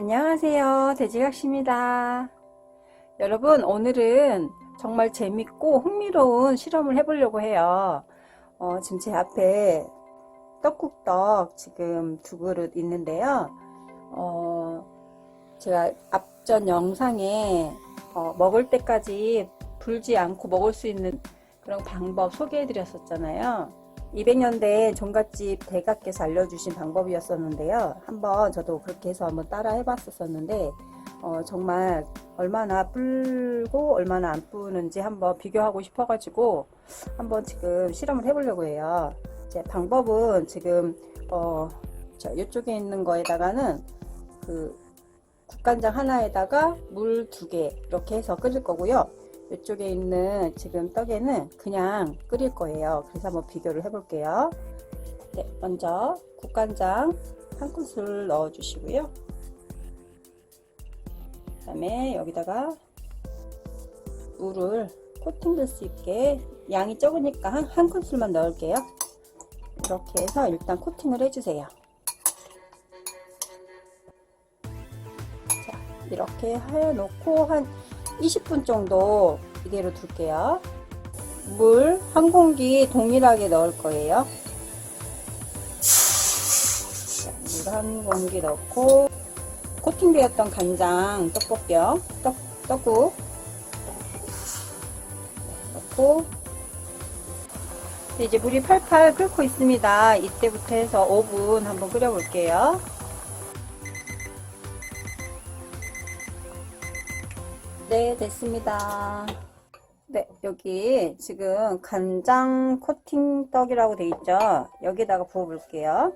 안녕하세요. 돼지각시입니다. 여러분, 오늘은 정말 재밌고 흥미로운 실험을 해보려고 해요. 어, 지금 제 앞에 떡국떡 지금 두 그릇 있는데요. 어, 제가 앞전 영상에 어, 먹을 때까지 불지 않고 먹을 수 있는 그런 방법 소개해 드렸었잖아요. 200년대 종갓집 대각께서 알려주신 방법이었었는데요. 한번 저도 그렇게 해서 한번 따라 해봤었었는데, 어, 정말 얼마나 불고 얼마나 안 뿌는지 한번 비교하고 싶어가지고 한번 지금 실험을 해보려고 해요. 제 방법은 지금, 어, 저 이쪽에 있는 거에다가는 그 국간장 하나에다가 물 두 개 이렇게 해서 끓일 거고요. 이쪽에 있는 지금 떡에는 그냥 끓일 거예요. 그래서 한번 비교를 해볼게요. 네, 먼저 국간장 한 큰술 넣어 주시고요. 그 다음에 여기다가 물을 코팅될 수 있게 양이 적으니까 한, 한 큰술만 넣을게요. 이렇게 해서 일단 코팅을 해주세요. 자, 이렇게 해놓고 한 20분 정도 이대로 둘게요. 물 한 공기 동일하게 넣을 거예요. 물 한 공기 넣고 코팅되었던 간장 떡볶이요. 떡, 떡국 넣고 이제 물이 팔팔 끓고 있습니다. 이때부터 해서 5분 한번 끓여 볼게요. 네, 됐습니다. 네, 여기 지금 간장 코팅 떡이라고 돼 있죠? 여기다가 부어 볼게요.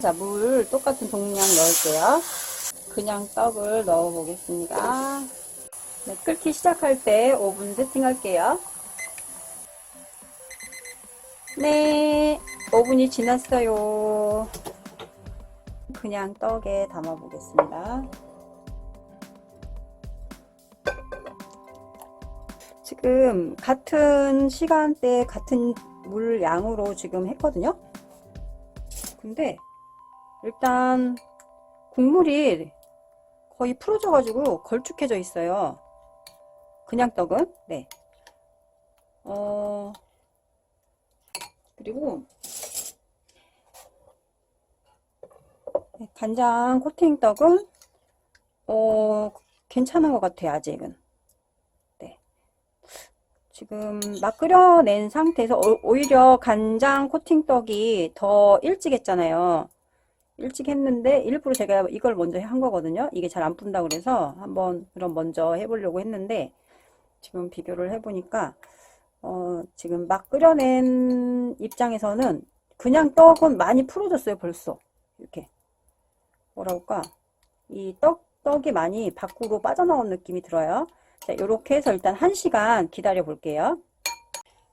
자, 물 똑같은 동량 넣을게요. 그냥 떡을 넣어 보겠습니다. 네, 끓기 시작할 때 5분 세팅할게요. 네, 5분이 지났어요. 그냥 떡에 담아 보겠습니다. 지금 같은 시간대 같은 물 양으로 지금 했거든요. 근데 일단 국물이 거의 풀어져 가지고 걸쭉해져 있어요. 그냥 떡은 네. 어 그리고 네, 간장 코팅 떡은 어 괜찮은 것 같아요 아직은. 지금 막 끓여낸 상태에서 오- 오히려 간장 코팅 떡이 더 일찍 했잖아요. 일찍 했는데 일부러 제가 이걸 먼저 한 거거든요. 이게 잘 안 푼다 그래서 한번 그럼 먼저 해보려고 했는데 지금 비교를 해보니까 어, 지금 막 끓여낸 입장에서는 그냥 떡은 많이 풀어졌어요 벌써 이렇게 뭐라 할까 이 떡, 떡이 많이 밖으로 빠져나온 느낌이 들어요. 자, 이렇게 해서 일단 1시간 기다려 볼게요.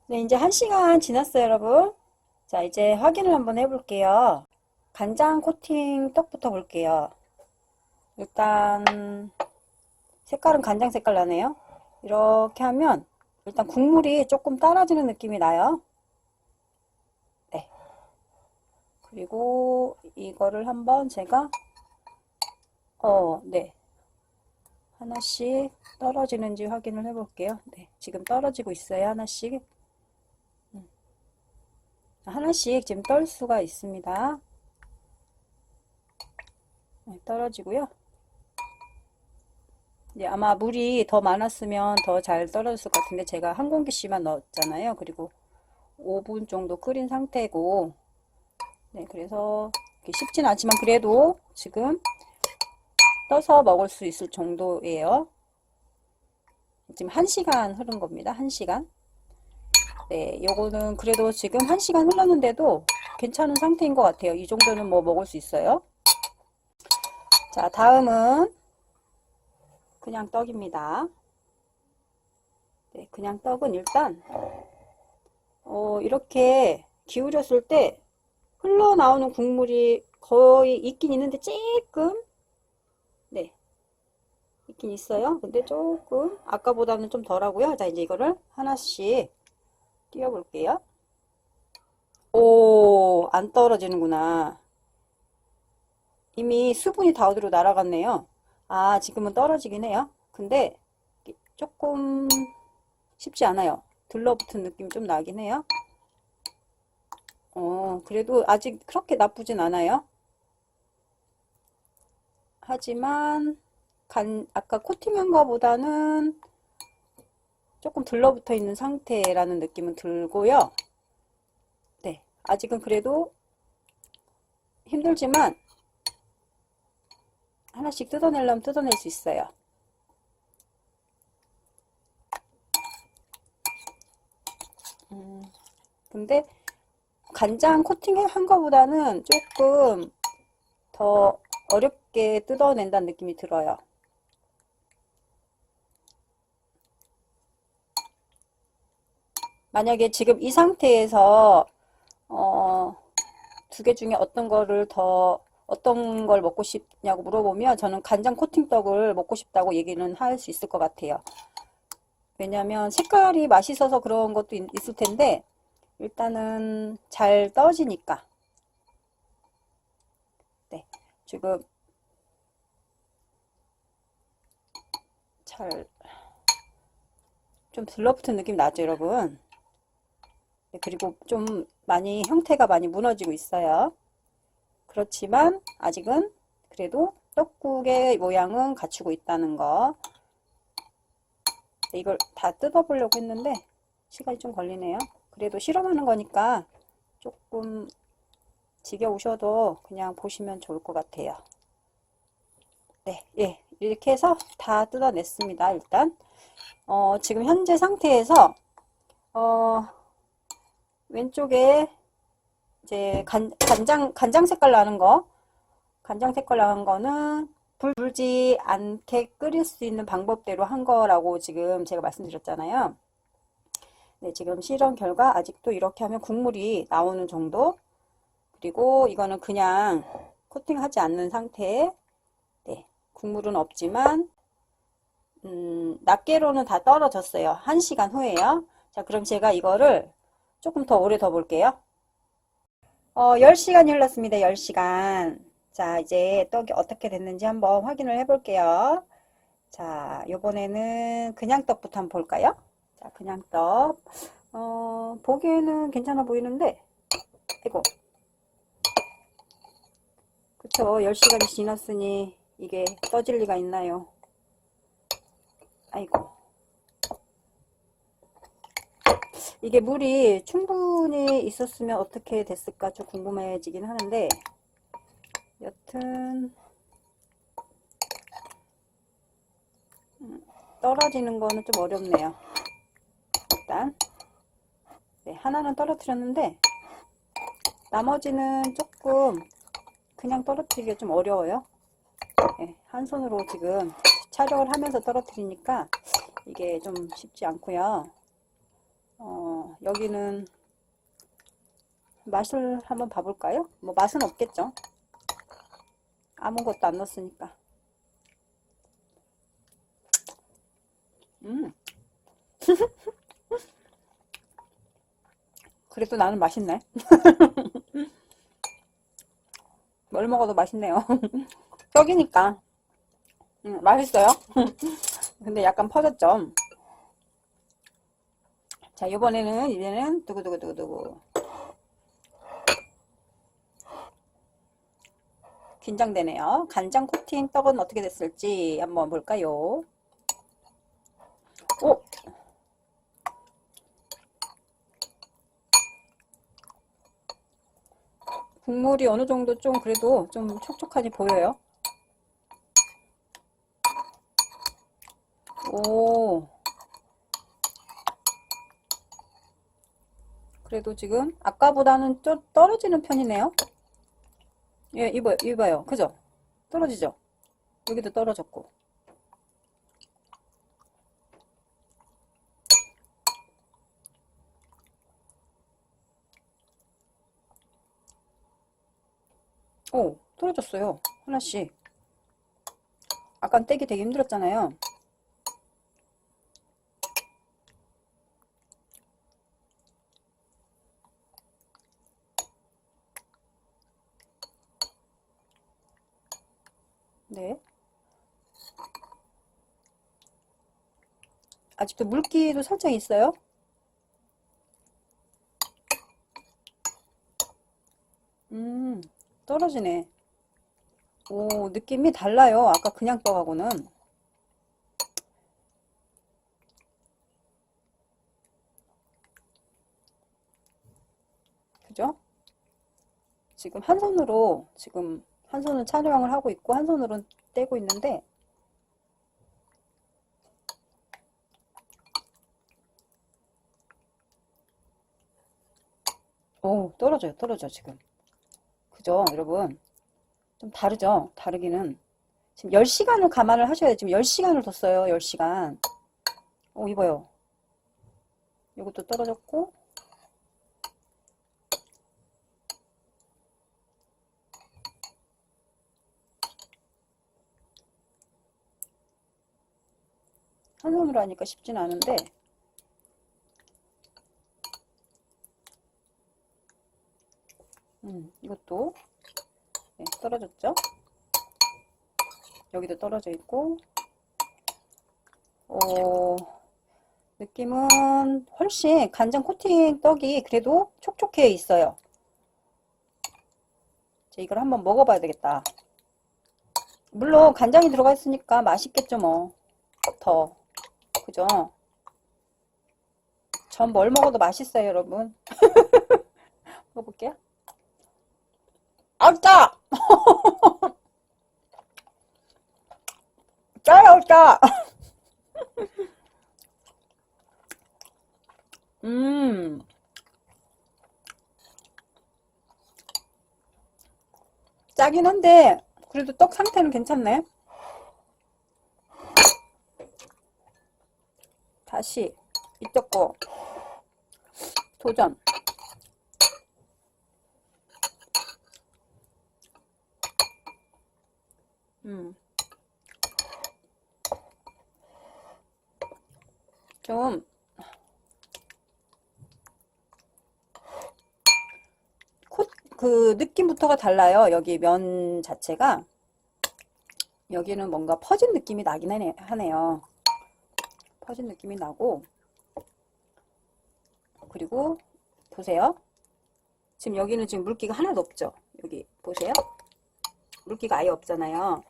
네, 이제 1시간 지났어요, 여러분. 자, 이제 확인을 한번 해볼게요. 간장 코팅 떡부터 볼게요. 일단, 색깔은 간장 색깔 나네요. 이렇게 하면, 일단 국물이 조금 따라지는 느낌이 나요. 네. 그리고 이거를 한번 제가, 어, 네. 하나씩 떨어지는지 확인을 해볼게요. 네, 지금 떨어지고 있어요. 하나씩. 음. 하나씩 지금 떨 수가 있습니다. 네, 떨어지고요. 네, 아마 물이 더 많았으면 더 잘 떨어졌을 것 같은데 제가 한 공기씩만 넣었잖아요. 그리고 5분 정도 끓인 상태고 네, 그래서 쉽진 않지만 그래도 지금 떠서 먹을 수 있을 정도예요. 지금 1시간 흐른 겁니다. 1시간. 네, 요거는 그래도 지금 1시간 흘렀는데도 괜찮은 상태인 것 같아요. 이 정도는 뭐 먹을 수 있어요. 자, 다음은 그냥 떡입니다. 네, 그냥 떡은 일단 어, 이렇게 기울였을 때 흘러나오는 국물이 거의 있긴 있는데 조금 네. 있긴 있어요. 근데 조금 아까보다는 좀 덜하고요. 자, 이제 이거를 하나씩 띄워 볼게요. 오, 안 떨어지는구나. 이미 수분이 다 어디로 날아갔네요. 아, 지금은 떨어지긴 해요. 근데 조금 쉽지 않아요. 들러붙은 느낌이 좀 나긴 해요. 어, 그래도 아직 그렇게 나쁘진 않아요. 하지만 간, 아까 코팅한 거보다는 조금 들러붙어 있는 상태라는 느낌은 들고요. 네, 아직은 그래도 힘들지만 하나씩 뜯어내려면 뜯어낼 수 있어요. 음, 근데 간장 코팅한 거보다는 조금 더 어렵게 뜯어낸다는 느낌이 들어요. 만약에 지금 이 상태에서 어, 두 개 중에 어떤 거를 더 어떤 걸 먹고 싶냐고 물어보면 저는 간장 코팅 떡을 먹고 싶다고 얘기는 할 수 있을 것 같아요. 왜냐면 색깔이 맛있어서 그런 것도 있, 있을 텐데 일단은 잘 떠지니까 네 지금 잘 좀 들러붙은 느낌 나죠 여러분 네, 그리고 좀 많이 형태가 많이 무너지고 있어요 그렇지만 아직은 그래도 떡국의 모양은 갖추고 있다는 거 네, 이걸 다 뜯어보려고 했는데 시간이 좀 걸리네요 그래도 실험하는 거니까 조금 지겨우셔도 그냥 보시면 좋을 것 같아요. 네, 예, 이렇게 해서 다 뜯어냈습니다. 일단 어, 지금 현재 상태에서 어, 왼쪽에 이제 간, 간장 간장 색깔 나는 거, 간장 색깔 나는 거는 불 불지 않게 끓일 수 있는 방법대로 한 거라고 지금 제가 말씀드렸잖아요. 네, 지금 실험 결과 아직도 이렇게 하면 국물이 나오는 정도. 그리고 이거는 그냥 코팅하지 않는 상태에 네, 국물은 없지만 음, 낱개로는 다 떨어졌어요. 1시간 후에요. 자, 그럼 제가 이거를 조금 더 오래 더 볼게요. 어, 10시간이 흘렀습니다. 10시간. 자, 이제 떡이 어떻게 됐는지 한번 확인을 해 볼게요. 자, 요번에는 그냥 떡부터 한번 볼까요? 자, 그냥 떡. 어, 보기에는 괜찮아 보이는데, 이거. 그쵸. 10시간이 지났으니 이게 떠질 리가 있나요? 아이고. 이게 물이 충분히 있었으면 어떻게 됐을까 좀 궁금해지긴 하는데, 여튼, 음, 떨어지는 거는 좀 어렵네요. 일단 네, 하나는 떨어뜨렸는데 나머지는 조금 그냥 떨어뜨리기가 좀 어려워요. 네, 한 손으로 지금 촬영을 하면서 떨어뜨리니까 이게 좀 쉽지 않고요. 어, 여기는 맛을 한번 봐볼까요? 뭐 맛은 없겠죠. 아무것도 안 넣었으니까. 음. 그래도 나는 맛있네. 뭘 먹어도 맛있네요. 떡이니까. 음, 맛있어요. 근데 약간 퍼졌죠. 자, 이번에는 이제는 두구두구두구두구. 긴장되네요. 간장 코팅 떡은 어떻게 됐을지 한번 볼까요? 오! 국물이 어느 정도 좀 그래도 좀 촉촉하니 보여요. 오. 그래도 지금 아까보다는 좀 떨어지는 편이네요. 예, 이봐요, 이봐요. 그죠? 떨어지죠? 여기도 떨어졌고. 오, 떨어졌어요. 하나씩. 아까 떼기 되게 힘들었잖아요. 네. 아직도 물기도 살짝 있어요. 음, 떨어지네. 오, 느낌이 달라요. 아까 그냥 떡하고는. 그죠? 지금 한 손으로, 지금 한 손은 촬영을 하고 있고, 한 손으로는 떼고 있는데, 오, 떨어져요, 떨어져, 지금. 그죠, 여러분? 좀 다르죠? 다르기는. 지금 10시간을 감안을 하셔야 돼요. 지금 10시간을 뒀어요, 10시간. 오, 이봐요. 이것도 떨어졌고, 한 손으로 하니까 쉽진 않은데, 음, 이것도 네, 떨어졌죠? 여기도 떨어져 있고, 어, 느낌은 훨씬 간장 코팅 떡이 그래도 촉촉해 있어요. 이걸 한번 먹어봐야 되겠다. 물론 간장이 들어가 있으니까 맛있겠죠, 뭐. 더. 그죠? 전 뭘 먹어도 맛있어요, 여러분. 먹어볼게요. 아, 짜! 짜요, 짜! 음. 짜긴 한데, 그래도 떡 상태는 괜찮네. 다시, 이쪽 거, 도전. 음. 좀, 콧, 그 느낌부터가 달라요. 여기 면 자체가. 여기는 뭔가 퍼진 느낌이 나긴 하네, 하네요. 퍼진 느낌이 나고. 그리고, 보세요. 지금 여기는 지금 물기가 하나도 없죠. 여기, 보세요. 물기가 아예 없잖아요.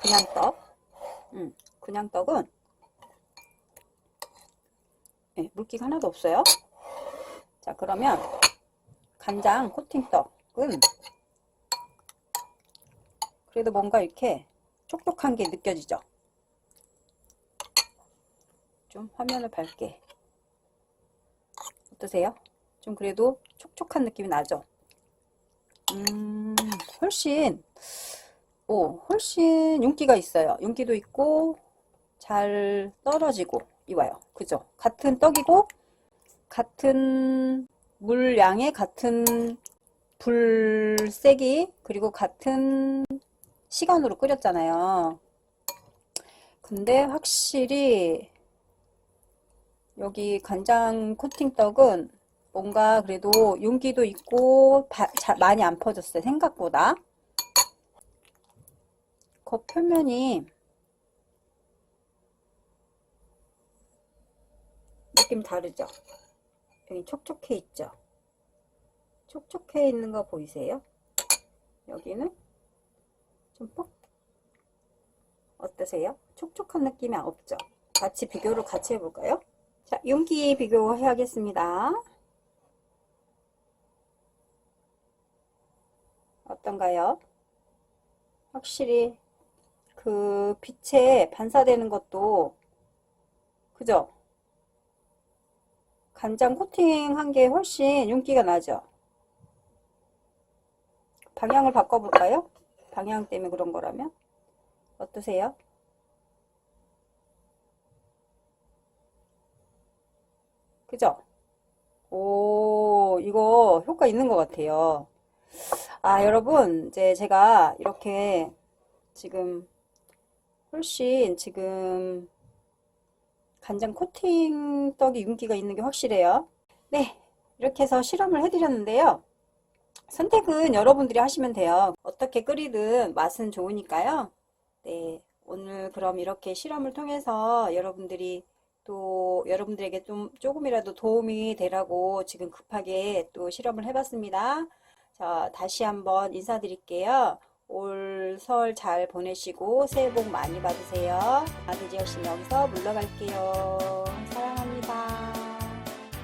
그냥 떡. 음, 그냥 떡은 네, 물기가 하나도 없어요. 자, 그러면 간장 코팅 떡은 그래도 뭔가 이렇게 촉촉한 게 느껴지죠? 좀 화면을 밝게. 어떠세요? 좀 그래도 촉촉한 느낌이 나죠? 음, 훨씬, 오, 훨씬 윤기가 있어요. 윤기도 있고, 잘 떨어지고, 이와요. 그죠? 같은 떡이고, 같은 물량에 같은 불 세기, 그리고 같은 시간으로 끓였잖아요. 근데 확실히, 여기 간장 코팅 떡은 뭔가 그래도 윤기도 있고 바, 자, 많이 안 퍼졌어요. 생각보다. 겉 표면이 느낌 다르죠? 여기 촉촉해 있죠? 촉촉해 있는 거 보이세요? 여기는 좀 뻑. 어떠세요? 촉촉한 느낌이 없죠? 같이 비교를 같이 해볼까요? 자, 윤기 비교해야겠습니다. 어떤가요? 확실히 그 빛에 반사되는 것도 그죠? 간장 코팅한 게 훨씬 윤기가 나죠? 방향을 바꿔볼까요? 방향 때문에 그런 거라면 어떠세요? 그죠? 오, 이거 효과 있는 것 같아요. 아, 여러분, 이제 제가 이렇게 지금 훨씬 지금 간장 코팅 떡이 윤기가 있는 게 확실해요. 네, 이렇게 해서 실험을 해드렸는데요. 선택은 여러분들이 하시면 돼요. 어떻게 끓이든 맛은 좋으니까요. 네, 오늘 그럼 이렇게 실험을 통해서 여러분들이 또 여러분들에게 좀 조금이라도 도움이 되라고 지금 급하게 또 실험을 해봤습니다. 자, 다시 한번 인사드릴게요. 올 설 잘 보내시고 새해 복 많이 받으세요. 아, 이제 역시 여기서 물러갈게요.